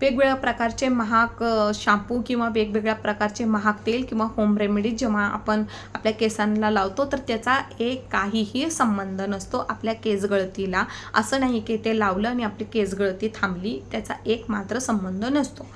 वेगवेगळ्या प्रकारचे महाग शॅम्पू किंवा वेगवेगळ्या प्रकारचे महाग तेल किंवा होम रेमेडी जेव्हा आपण आपल्या केसांना लावतो तर त्याचा एक काहीही संबंध नसतो आपल्या केस गळतीला. असं नाही की ते लावलं आणि आपली केस गळती थांबली त्याचा एक मात्र संबंध नसतो.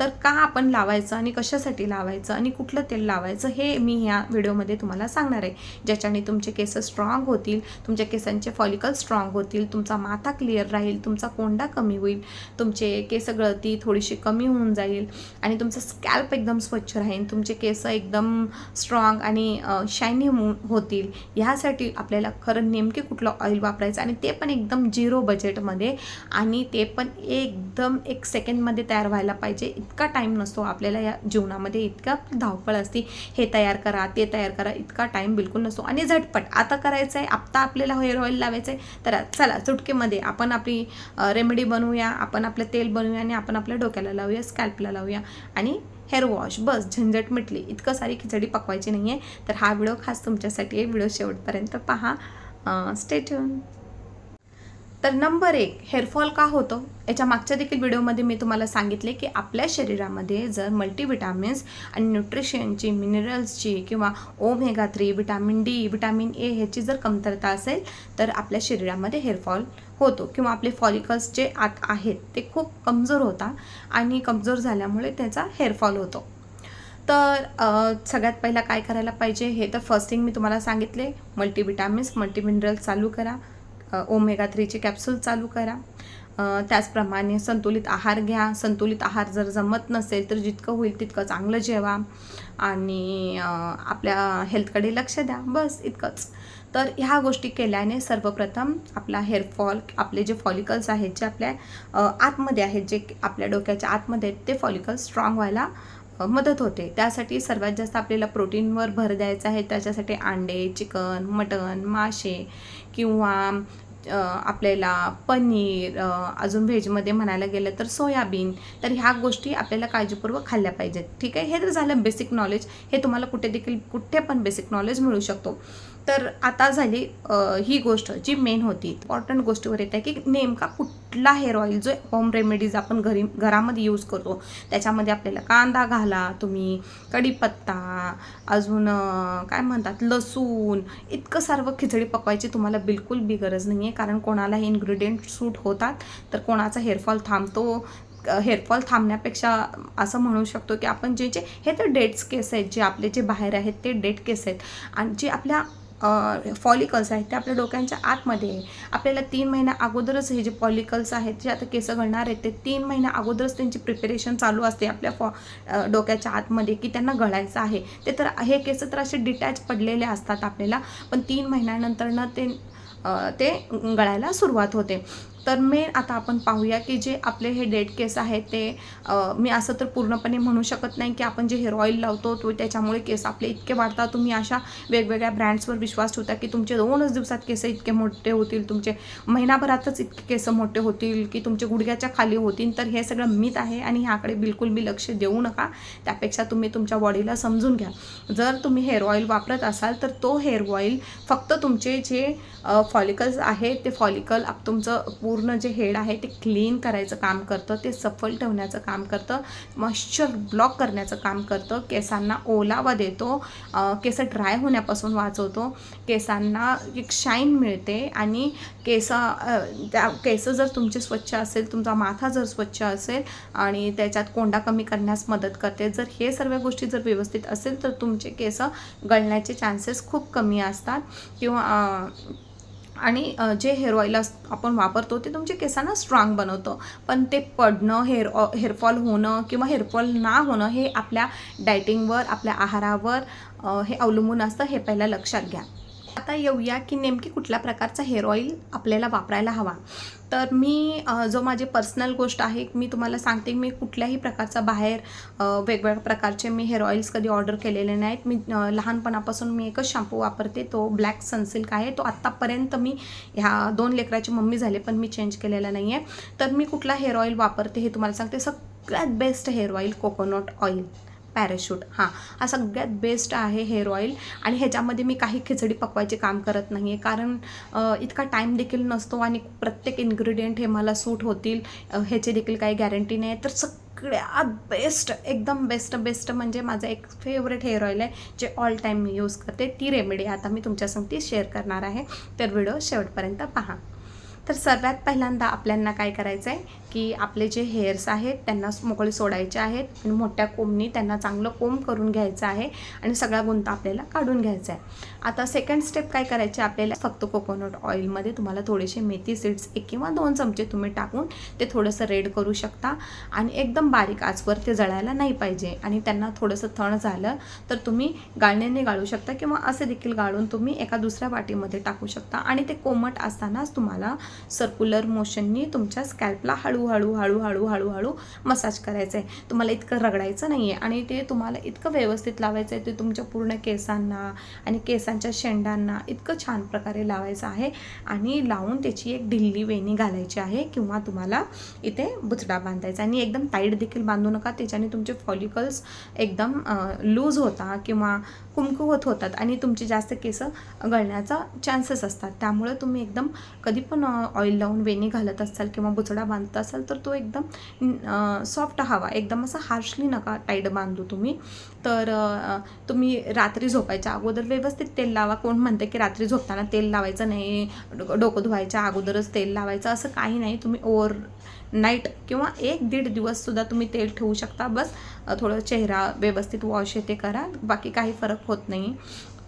तर का आपण लावायचं आणि कशासाठी लावायचं आणि कुठलं तेल लावायचं हे मी ह्या व्हिडिओमध्ये तुम्हाला सांगणार आहे. ज्याच्याने तुमचे केस स्ट्रॉंग होतील तुमच्या केसांचे फॉलिकल स्ट्रॉंग होतील तुमचा माथा क्लिअर राहील तुमचा कोंडा कमी होईल तुमचे केस गळती थोडीशी कमी होऊन जाईल. आणि तुमचं स्कॅल्प एकदम स्वच्छ राहील. तुमचे केस एकदम स्ट्रॉंग आणि शायनी हो, होतील. ह्यासाठी आपल्याला खरं नेमके कुठलं ऑइल वापरायचं आणि ते पण एकदम झिरो बजेटमध्ये आणि ते पण एकदम एक सेकंडमध्ये तयार व्हायला पाहिजे. इतका टाईम नसतो आपल्याला या जीवनामध्ये. इतका धावपळ असते. हे तयार करा ते तयार करा. इतका टाईम बिलकुल नसतो. आणि झटपट. आता करायचं आहे. आत्ता आपल्याला हेअर ऑइल लावायचं आहे. तर चला चुटकेमध्ये आपण आपली रेमेडी बनवूया. आपण आपलं तेल बनवूया आणि आपण आपल्या डोक्याला लावूया स्कॅल्पला लावूया आणि हेअर वॉश बस झंझट मिटली. इतकं सारी खिचडी पकवायची नाही आहे तर हा व्हिडिओ खास तुमच्यासाठी आहे. व्हिडिओ शेवटपर्यंत पहा. स्टेट्यून तर नंबर एक हेअरफॉल का होतो? याच्या मागच्या देखील व्हिडिओमध्ये मी तुम्हाला सांगितले की आपल्या शरीरामध्ये जर मल्टीविटॅमिन्स आणि न्यूट्रिशनची मिनरल्सची किंवा omega three vitamin D vitamin A ह्याची जर कमतरता असेल तर आपल्या शरीरामध्ये हेअरफॉल होतो. किंवा आपले फॉलिकल्स जे आत आहेत ते खूप कमजोर होता आणि कमजोर झाल्यामुळे त्याचा हेअरफॉल होतो. तर सगळ्यात पहिला काय करायला पाहिजे हे तर फर्स्ट थिंग मी तुम्हाला सांगितले. मल्टीविटॅमिन्स मल्टीमिनरल्स चालू करा. ओमेगा थ्रीचे कॅप्सूल चालू करा. त्याचप्रमाणे संतुलित आहार घ्या. संतुलित आहार जर जमत नसेल तर जितकं होईल तितकं चांगलं जेवा. आणि आपल्या हेल्थकडे लक्ष द्या. बस इतकंच. तर ह्या गोष्टी केल्याने सर्वप्रथम आपला हेअरफॉल आपले जे फॉलिकल्स आहेत जे आपल्या आतमध्ये आहेत जे आपल्या डोक्याच्या आतमध्ये आहेत ते फॉलिकल्स स्ट्रॉंग व्हायला मदत होते. त्यासाठी सर्वात जास्त आपल्याला प्रोटीनवर भर द्यायचा आहे. त्याच्यासाठी अंडे चिकन मटन मासे किंवा आपल्याला पनीर अजून व्हेजमध्ये म्हणायला गेलं तर सोयाबीन तर ह्या गोष्टी आपल्याला काळजीपूर्वक खाल्ल्या पाहिजेत. ठीक आहे? हे तर झालं बेसिक नॉलेज हे तुम्हाला कुठे देखील कुठे पण बेसिक नॉलेज मिळू शकतो. तर आता झाली ही गोष्ट जी मेन होती. इम्पॉर्टंट गोष्टीवर येते की नेमका कुठला हेअर ऑइल जो होम रेमेडीज आपण घरी घरामध्ये यूज करतो त्याच्यामध्ये आपल्याला कांदा घाला तुम्ही कढीपत्ता अजून काय म्हणतात लसूण इतकं सर्व खिचडी पकवायची तुम्हाला बिलकुल बी गरज नाही आहे कारण कोणाला हे इन्ग्रेडियंट सूट होतात तर कोणाचा हेअरफॉल थांबतो. हेअरफॉल थांबण्यापेक्षा असं म्हणू शकतो की आपण जे जे हे तर डेट्स केस आहेत जे आपले जे बाहेर आहेत ते डेट केस आहेत. आणि जे आपल्या फॉलिकल्स आहेत ते आपल्या डोक्यांच्या आतमध्ये आहे. आपल्याला तीन महिन्या अगोदरच हे जे फॉलिकल्स आहेत जे आता केस गळणार आहेत ते तीन महिन्या अगोदरच त्यांची प्रिपरेशन चालू असते आपल्या फॉ डोक्याच्या आतमध्ये की त्यांना गळायचं आहे. ते तर हे केस तर असे डिटॅच पडलेले असतात आपल्याला पण तीन महिन्यानंतरनं ते ते गळायला सुरुवात होते. तर मेन आता आपण पाहूया की जे आपले हे डेड केस आहेत ते मी असं तर पूर्णपणे म्हणू शकत नाही की आपण जे हेअर ऑइल लावतो तो त्याच्यामुळे केस आपले इतके वाढतात. तुम्ही अशा वेगवेगळ्या ब्रँड्सवर विश्वास ठेवता की तुमचे दोनच दिवसात केस इतके मोठे होतील तुमचे महिनाभरातच इतके केस मोठे होतील की तुमचे गुडघ्याच्या खाली होतील. तर हे सगळं मीत आहे आणि ह्याकडे बिलकुल बी लक्ष देऊ नका. त्यापेक्षा तुम्ही तुमच्या बॉडीला समजून घ्या. जर तुम्ही हेअर ऑइल वापरत असाल तर तो हेअर ऑइल फक्त तुमचे जे फॉलिकल्स आहेत ते फॉलिकल तुमचं पूर्ण जे हेड आहे ते क्लीन करायचं काम करतं ते सफल ठेवण्याचं काम करतं मॉइश्चर ब्लॉक करण्याचं काम करतं केसांना ओलावा देतो केस ड्राय होण्यापासून वाचवतो केसांना एक शाईन मिळते आणि केस त्या केस जर तुमचे स्वच्छ असेल तुमचा माथा जर स्वच्छ असेल आणि त्याच्यात कोंडा कमी करण्यास मदत करते जर हे सर्व गोष्टी जर व्यवस्थित असेल तर तुमचे केस गळण्याचे चान्सेस खूप कमी असतात किंवा आणि जे हेअर ऑइल अस आपण वापरतो ते तुमच्या केसांना स्ट्रॉंग बनवतं. पण ते पडणं हेअर ऑ हेअरफॉल होणं किंवा हेअरफॉल ना होणं हे आपल्या डायटिंगवर आपल्या आहारावर हे अवलंबून असतं हे पहिला लक्षात घ्या. आता येऊया की नेमकी कुठल्या प्रकारचा हेअर ऑईल आपल्याला वापरायला हवा. तर मी जो माझी पर्सनल गोष्ट आहे मी तुम्हाला सांगते मी कुठल्याही प्रकारचा बाहेर वेगवेगळ्या प्रकारचे मी हेअर ऑइल्स कधी ऑर्डर केलेले नाहीत. मी लहानपणापासून मी एकच शॅम्पू वापरते तो ब्लॅक सनसिल्क आहे. तो आत्तापर्यंत मी ह्या दोन लेकराची मम्मी झाले पण मी चेंज केलेला नाही आहे तर मी कुठला हेअर ऑइल वापरते हे तुम्हाला सांगते. सगळ्यात best hair oil coconut oil Parachute. हां हा सगळ्यात बेस्ट आहे हेअर ऑइल. आणि ह्याच्यामध्ये मी काही खिचडी पकवायचे काम करत नाही आहे कारण इतका टाईम देखील नसतो आणि प्रत्येक इन्ग्रेडियंट हे मला सूट होतील ह्याचे ह्याची देखील काही गॅरंटी नाही. तर सगळ्यात बेस्ट एकदम बेस्ट बेस्ट म्हणजे माझं एक फेवरेट हेअर ऑइल आहे जे ऑल टाईम मी यूज करते. ती रेमेडी आता मी तुमच्यासमती शेअर करणार आहे. तर व्हिडिओ शेवटपर्यंत पहा. तर सर्वात पहिल्यांदा आपल्यांना काय करायचं आहे की आपले जे हेअर्स आहेत त्यांना मोकळे सोडायचे आहेत. आणि मोठ्या कोंबनी त्यांना चांगलं कोंब करून घ्यायचं आहे आणि सगळा गुंता आपल्याला काढून घ्यायचा आहे. आता सेकंड स्टेप काय करायचे आपल्याला? फक्त कोकोनट ऑइलमध्ये तुम्हाला थोडेसे मेथी सीड्स एक किंवा दोन चमचे तुम्ही टाकून ते थोडंसं रेड करू शकता. आणि एकदम बारीक आचवर ते जळायला नाही पाहिजे. आणि त्यांना थोडंसं थण झालं तर तुम्ही गाळण्याने गाळू शकता किंवा असे देखील गाळून तुम्ही एका दुसऱ्या वाटीमध्ये टाकू शकता. आणि ते कोमट असतानाच तुम्हाला सर्क्युलर मोशननी तुमच्या स्कॅल्पला हळू हळूहळू हळूहळू हळूहळू मसाज करायचं आहे तुम्हाला इतकं रगडायचं नाही आहे आणि ते तुम्हाला इतकं व्यवस्थित लावायचं आहे ते तुमच्या पूर्ण केसांना आणि केसांच्या शेंडांना इतकं छान प्रकारे लावायचं आहे आणि लावून त्याची एक ढिल्ली वेणी घालायची आहे किंवा तुम्हाला इथे बुचडा बांधायचा आणि एकदम टाईट देखील बांधू नका त्याच्याने तुमचे फॉलिकल्स एकदम लूज होता किंवा कुमकुवत होतात आणि तुमचे जास्त केस गळण्याचा चान्सेस असतात. त्यामुळे तुम्ही एकदम कधी पण ऑइल लावून वेणी घालत असाल किंवा बुचडा बांधत असाल तर तो एकदम सॉफ्ट हवा. एकदम असं हार्शली नका टाईट बांधू तुम्ही. तर तुम्ही रात्री झोपायच्या अगोदर व्यवस्थित तेल लावा. कोण म्हणते की रात्री झोपताना तेल लावायचं नाही डो- डोकं धुवायच्या अगोदरच तेल लावायचं. असं काही नाही. तुम्ही ओव्हर नाईट किंवा एक दीड दिवससुद्धा तुम्ही तेल ठेवू शकता. बस थोडं चेहरा व्यवस्थित वॉश येते करा. बाकी काही फरक होत नाही.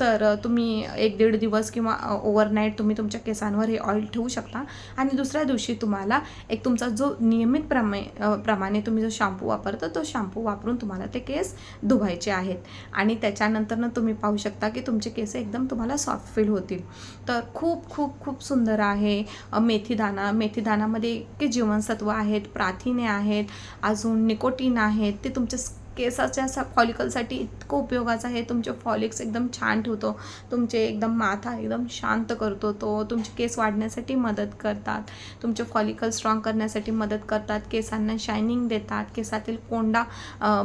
तर तुम्ही एक दीड दिवस किंवा ओव्हरनाईट तुम्ही तुमच्या केसांवर हे ऑइल ठेवू शकता. आणि दुसऱ्या दिवशी तुम्हाला एक तुमचा जो नियमित प्रमे प्रमाणे तुम्ही जो शॅम्पू वापरता तो शॅम्पू वापरून तुम्हाला ते केस धुवायचे आहेत. आणि त्याच्यानंतरनं तुम्ही पाहू शकता की तुमचे केस एकदम तुम्हाला सॉफ्ट फील होतील. तर खूप खूप खूप सुंदर आहे. मेथीदाना मेथीदानामध्ये इतके जीवनसत्व आहेत प्राथिने आहेत अजून निकोटीन आहेत. ते तुमच्या केसाच्या सा फॉलिकलसाठी इतकं उपयोगाचं आहे. तुमचे फॉलिक्स एकदम छान ठेवतो. तुमचे एकदम माथा एकदम शांत करतो. तो तुमचे केस वाढण्यासाठी मदत करतात. तुमचे फॉलिकल स्ट्रॉंग करण्यासाठी मदत करतात. केसांना शायनिंग देतात. केसातील कोंडा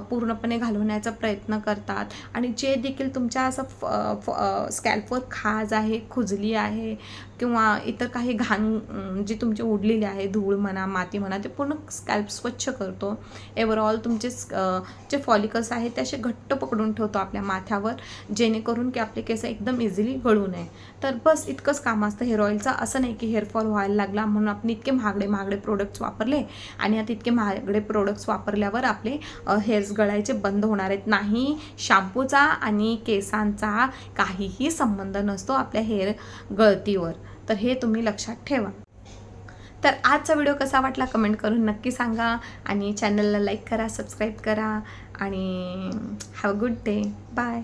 पूर्णपणे घालवण्याचा प्रयत्न करतात. आणि जे देखील तुमच्या असं स्कॅल्पवर खाज आहे खुजली आहे किंवा इतर काही घाण जी तुमची उडलेली आहे धूळ म्हणा माती म्हणा ते पूर्ण स्कॅल्प स्वच्छ करतो. एवरऑल तुमचे जे फॉलिकल्स आहेत ते असे घट्ट पकडून ठेवतो आपल्या माथ्यावर जेणेकरून की आपले केस एकदम इझिली गळू नये. तर बस इतकंच काम असतं हेअर ऑइलचं असं नाही की हेअरफॉल व्हायला लागला म्हणून आपण इतके महागडे महागडे प्रोडक्ट्स वापरले आणि आता इतके महागडे प्रोडक्ट्स वापरल्यावर आपले हेअर्स गळायचे बंद होणार आहेत. नाही शॅम्पूचा आणि केसांचा काहीही संबंध नसतो आपल्या हेअर गळतीवर. तर हे तुम्ही लक्षात ठेवा. तर आजचा व्हिडिओ कसा वाटला कमेंट करून नक्की सांगा आणि चॅनलला लाईक करा सबस्क्राईब करा आणि have a good day bye